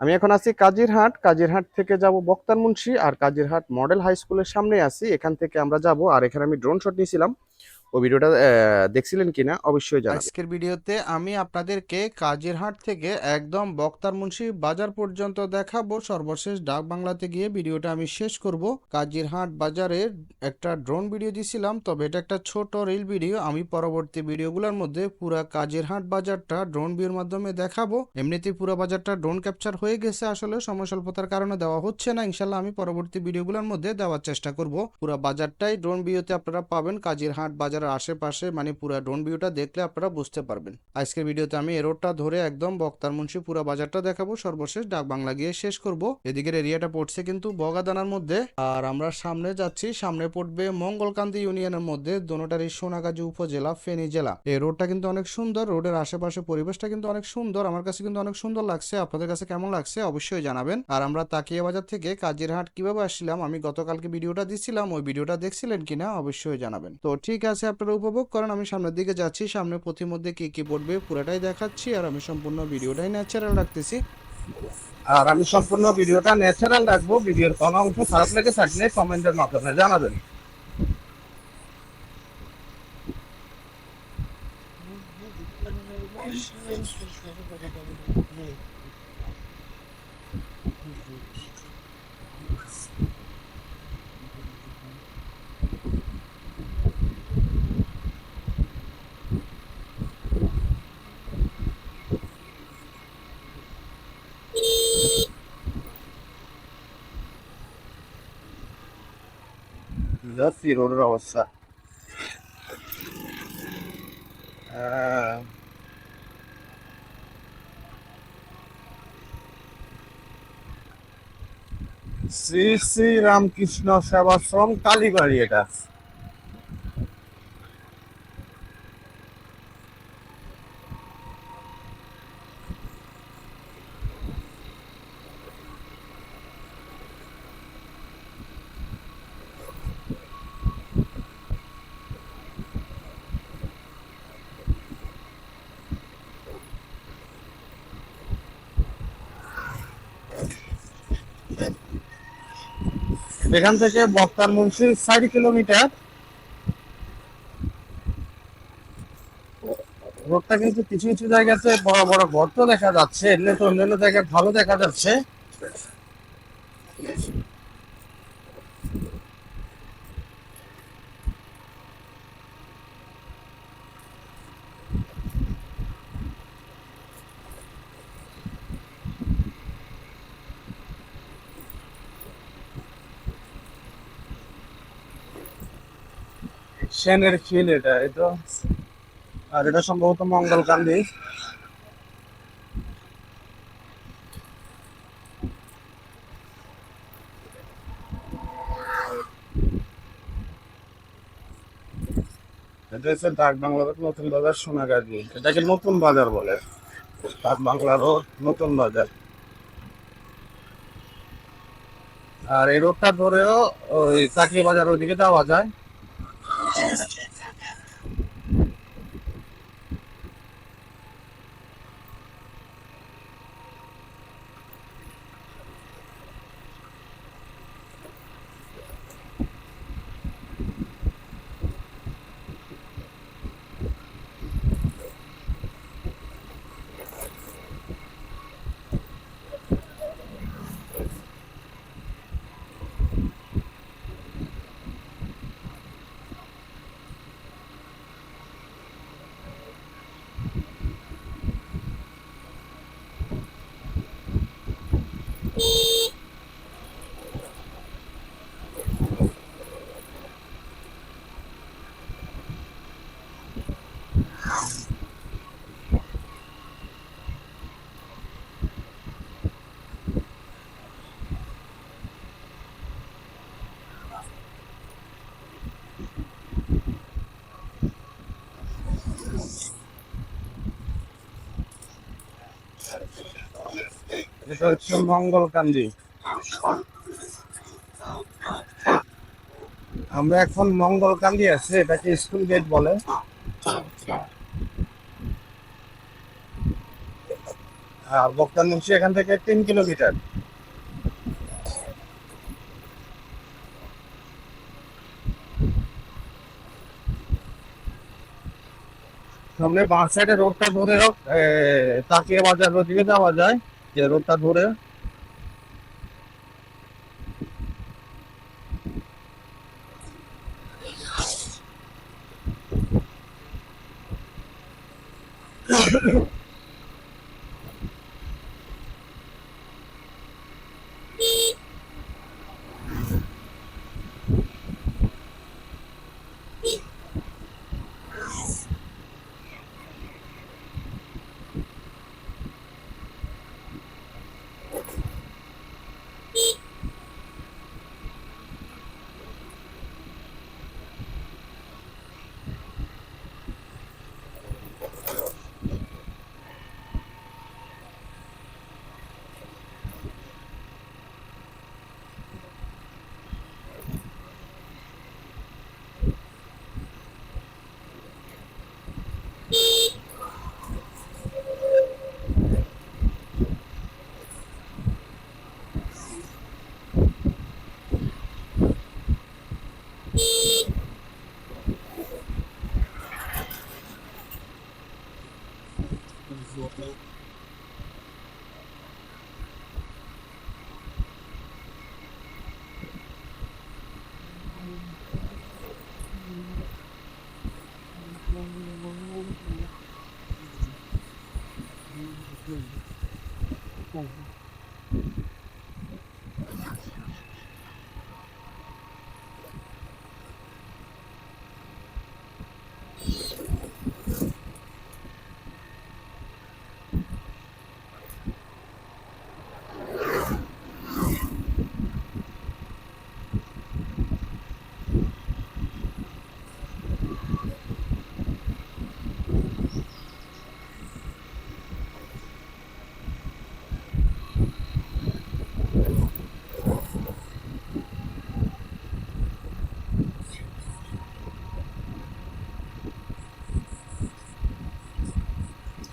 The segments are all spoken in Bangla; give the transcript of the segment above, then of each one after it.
আমি এখন আছি কাজিরহাট। কাজিরহাট থেকে যাব বক্তার মুন্সি আর কাজিরহাট মডেল হাই স্কুলের সামনে আছি। এখান থেকে আমরা যাব আর এখানে আমি ড্রোন শট নিয়েছিলাম। ও ভিডিওটা দেখছিলেন কিনা অবশ্যই জানাবেন। আজকের ভিডিওতে আমি আপনাদেরকে কাজিরহাট থেকে একদম বক্তার মুন্সি বাজার পর্যন্ত দেখাবো। সর্বশেষ ডাক বাংলাতে গিয়ে ভিডিওটা আমি শেষ করব। কাজিরহাট বাজারের একটা ড্রোন ভিডিও দিছিলাম, তবে এটা একটা ছোট রিল ভিডিও। আমি পরবর্তী ভিডিওগুলোর মধ্যে পুরা কাজিরহাট বাজারটা ড্রোন ভিউর মাধ্যমে দেখাবো। এমনিতেই পুরো বাজারটা ড্রোন ক্যাপচার হয়ে গেছে আসলে সময় স্বল্পতার কারণে দেওয়া হচ্ছে না। ইনশাল্লাহ আমি পরবর্তী ভিডিওগুলোর মধ্যে দেওয়ার চেষ্টা করব। পুরো বাজারটাই ড্রোন ভিউতে আপনারা পাবেন। কাজিরহাট বাজারের আশেপাশে মানে পুরো ড্রোন ভিউটা দেখলে আপনারা বুঝতে পারবেন। আজকের ভিডিওতে আমি এই রোডটা ধরে একদম বক্তার মুন্সি পুরো বাজারটা দেখাবো। সর্বশেষ ডাক বাংলা গিয়ে শেষ করব। এদিকের এরিয়াটা পড়ছে কিন্তু বগাদানার মধ্যে। আর আমরা সামনে যাচ্ছি, সামনে পড়বে মঙ্গলকান্দি ইউনিয়নের মধ্যে। দোনোটারই সোনাগাজী উপজেলা, ফেনী জেলা। এই রোডটা কিন্তু অনেক সুন্দর। রোডের আশেপাশে পরিবেশটা কিন্তু অনেক সুন্দর। আমার কাছে কিন্তু অনেক সুন্দর লাগছে। আপনাদের কাছে কেমন লাগছে অবশ্যই জানাবেন। আর আমরা তাকিয়া বাজার থেকে কাজিরহাট কীভাবে আসছিলাম, আমি গতকালকে ভিডিওটা দিছিলাম। ওই ভিডিওটা দেখছিলেন কিনা অবশ্যই জানাবেন। তো ঠিক আছে আপনারা উপভোগ করেন। আমি সামনের দিকে যাচ্ছি। সামনে পথিমধ্যে কি কি পড়বে পুরোটাই দেখাচ্ছি। আর আমি সম্পূর্ণ ভিডিওটাই ন্যাচারাল রাখতেছি। আর আমি সম্পূর্ণ ভিডিওটা ন্যাচারাল রাখব। ভিডিওর কোনো অংশ খারাপ লেগে থাকলে কমেন্টের মাধ্যমে জানাবেন। যাচ্ছি রোডের অবস্থা। শ্রী শ্রী রামকৃষ্ণ সেবাশ্রম কালীবাড়ি এটা। এখান থেকে বক্তার মুন্সি ষাট কিলোমিটার। রোডটা কিন্তু কিছু কিছু জায়গাতে বড় বড় গর্ত দেখা যাচ্ছে, এমনি তো অন্যান্য জায়গায় ভালো দেখা যাচ্ছে। সেনের খিল এটা এটা আর এটা সম্ভবত মঙ্গলকান্দি এটা হচ্ছে ডাক বাংলাদেশ নতুন বাজার সোনাগাজী। এটাকে নতুন বাজার বলে? ডাক বাংলা রোড নতুন বাজার। আর এই রোডটা ধরেও ওই চাকরি বাজার ওইদিকে যাওয়া যায়। এটা হচ্ছে মঙ্গলকান্দি আমরা এখন মঙ্গলকান্দি আছে, এটাকে স্কুল গেট বলে। আর বক্তার মুন্সি এখান থেকে তিন কিলোমিটার। সামনে বাঁ সাইডে রোডটা ধরে হোক তাকিয়ে বাজার দিকে যাওয়া যায়। রোডটা ধরে।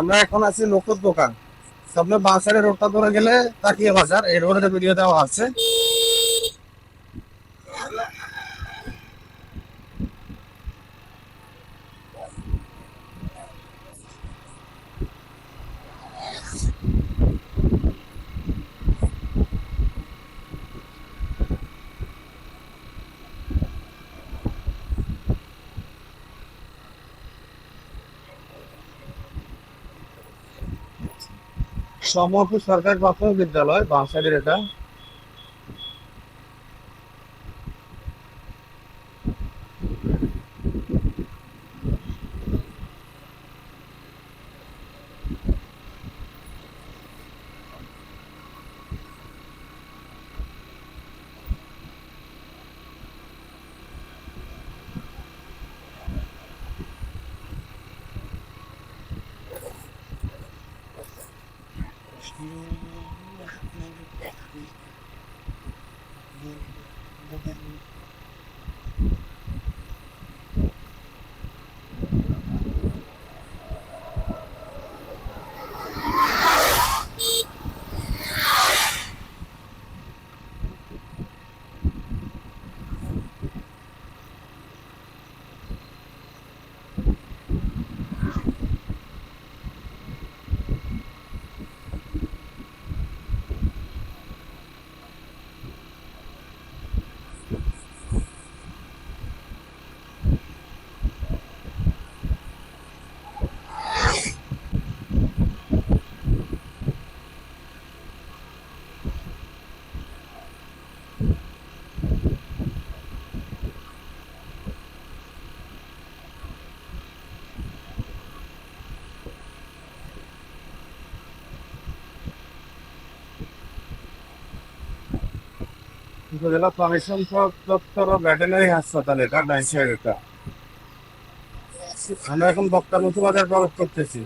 আমরা এখন আছি নকুদ দোকান। সামনে বাসারে রোডটা ধরে গেলে তাকিয়ে বাজার, এই রোডের ভিডিও দেওয়া আছে। সমপুর সরকারি প্রাথমিক বিদ্যালয় বাঁ সাইডের এটা উপজেলা প্রাণী দপ্তর ও ভেটেনারি হাসপাতালে ডাইন এটা। আমরা এখন বক্তার মতো বাজার প্রবেশ করতেছি।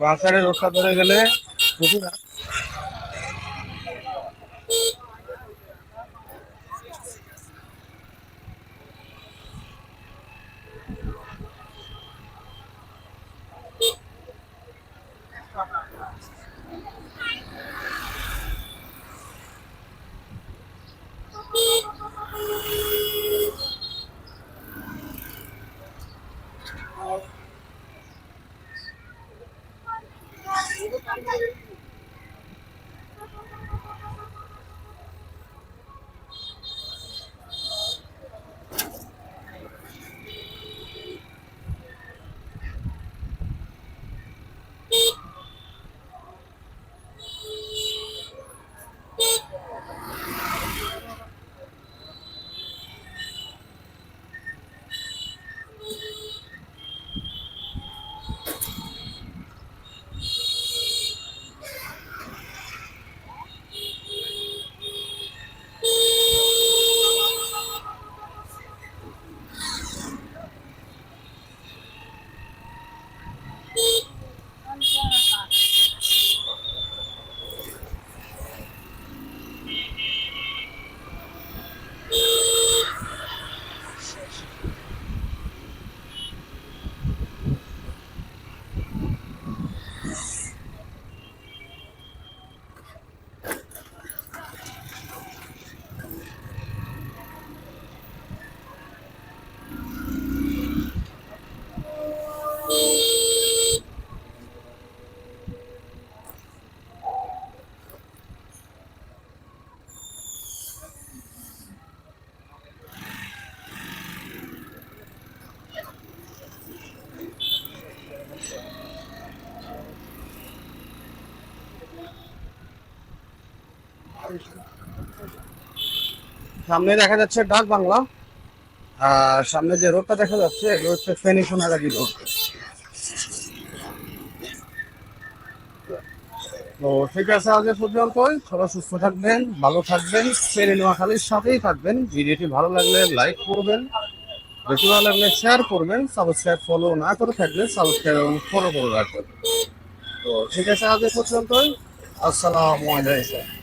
বাঁশারের রক্ষা ধরে গেলে সামনে দেখা যাচ্ছে ডাক বাংলা। আর সামনে যে রোডটা দেখা যাচ্ছে এগুলো হচ্ছে রোড। তো ঠিক আছে, আজ এ পর্যন্তই। সবাই সুস্থ থাকবেন, ভালো থাকবেন, ফেনী নোয়াখালীর সাথেই থাকবেন। ভিডিওটি ভালো লাগলে লাইক করবেন, বেশি ভালো লাগলে শেয়ার করবেন সাবস্ক্রাইব ফলো না করে থাকলে সাবস্ক্রাইব এবং ফলো করে রাখবেন। তো ঠিক আছে, আজ এ পর্যন্তই। আসসালামু আলাইকুম।